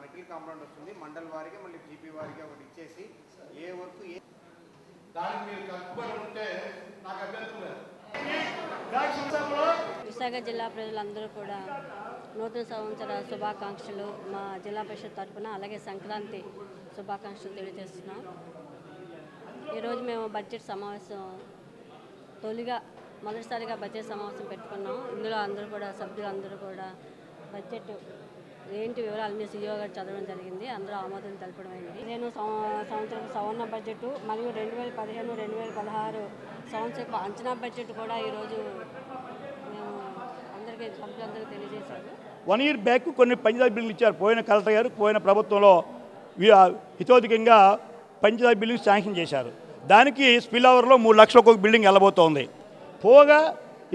Metal compound వస్తుంది. మండల్ వారికి మళ్ళీ జీపీ వారికి ఒకటి ఇచ్చేసి ఏ వర్క్ ఏ దానికి మీరు కట్టుబడి ఉంటే నాకు అభ్యంతరం విశాఖ జిల్లా ప్రజలందరూ కూడా నూతన సంవత్సర శుభాకాంక్షలు మా జిల్లా పరిషత్ తరఫున అలాగే సంక్రాంతి శుభాకాంక్షలు తెలియజేస్తున్నాం. ఈరోజు మేము బడ్జెట్ సమావేశం తొలిగా మొదటిసారిగా బడ్జెట్ సమావేశం పెట్టుకున్నాం. ఇందులో అందరూ కూడా సభ్యులందరూ కూడా బడ్జెట్ ఏంటి వివరాలు వివరాలన్నీ సీఈఓ గారు చదవడం జరిగింది. అందరూ ఆమోదం తెలపడం అయింది. నేను సంవత్సరం సవర్ణ బడ్జెట్ మరియు రెండు వేల పదిహేను రెండు వేల పదహారు సంవత్సరం అంచనా బడ్జెట్ కూడా ఈరోజు మేము అందరికీ సభ్యులందరికీ తెలియజేశారు. వన్ ఇయర్ బ్యాక్ కొన్ని పంచాయతీ బిల్లులు ఇచ్చారు. పోయిన కలెక్టర్ గారు పోయిన ప్రభుత్వంలో హితోధికంగా పంచాయతీ బిల్లు శాంక్షన్ చేశారు. దానికి స్పిల్ అవర్లో మూడు లక్షల ఒక బిల్డింగ్ వెళ్ళబోతోంది. పోగా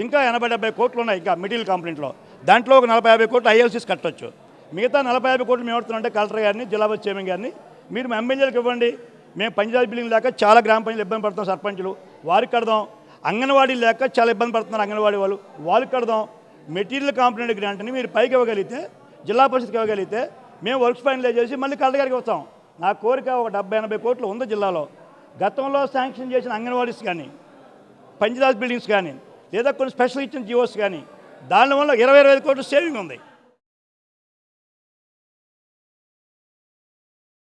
ఇంకా ఎనభై డెబ్బై కోట్లు ఉన్నాయి ఇంకా మిడిల్ కంప్లైంట్లో. దాంట్లో ఒక నలభై యాభై కోట్లు ఐఎల్సీస్ కట్టొచ్చు. మిగతా నలభై యాభై కోట్లు మేము అంటే కలెక్టర్ గారిని జిల్లా బస్ చైర్మన్ గారిని మీరు మా ఎమ్మెల్యేలకు ఇవ్వండి. మేము పంచాయతీ బిల్డింగ్ లేక చాలా గ్రామ పంచాయతీలు ఇబ్బంది పడుతున్నాం సర్పంచులు. వారికి కడదాం. అంగన్వాడీ లేక చాలా ఇబ్బంది పడుతున్నారు అంగన్వాడీ వాళ్ళు. వాళ్ళకి కడదాం. మెటీరియల్ కాంపౌండ్ గ్రాంట్ని మీరు పైకి ఇవ్వగలిగితే జిల్లా పరిషత్కి ఇవ్వగలిగితే మేము వర్క్స్ ఫైనలైజ్ చేసి మళ్ళీ కలెక్టర్ గారికి వస్తాం నా కోరిక ఒక డెబ్బై ఎనభై కోట్లు ఉంది జిల్లాలో. గతంలో శాంక్షన్ చేసిన అంగన్వాడీస్ కానీ పంచాయతీ బిల్డింగ్స్ కానీ లేదా కొన్ని స్పెషల్ ఇచ్చిన జియోస్ కానీ దానివల్ల ఇరవై ఇరవై ఐదు సేవింగ్ ఉంది.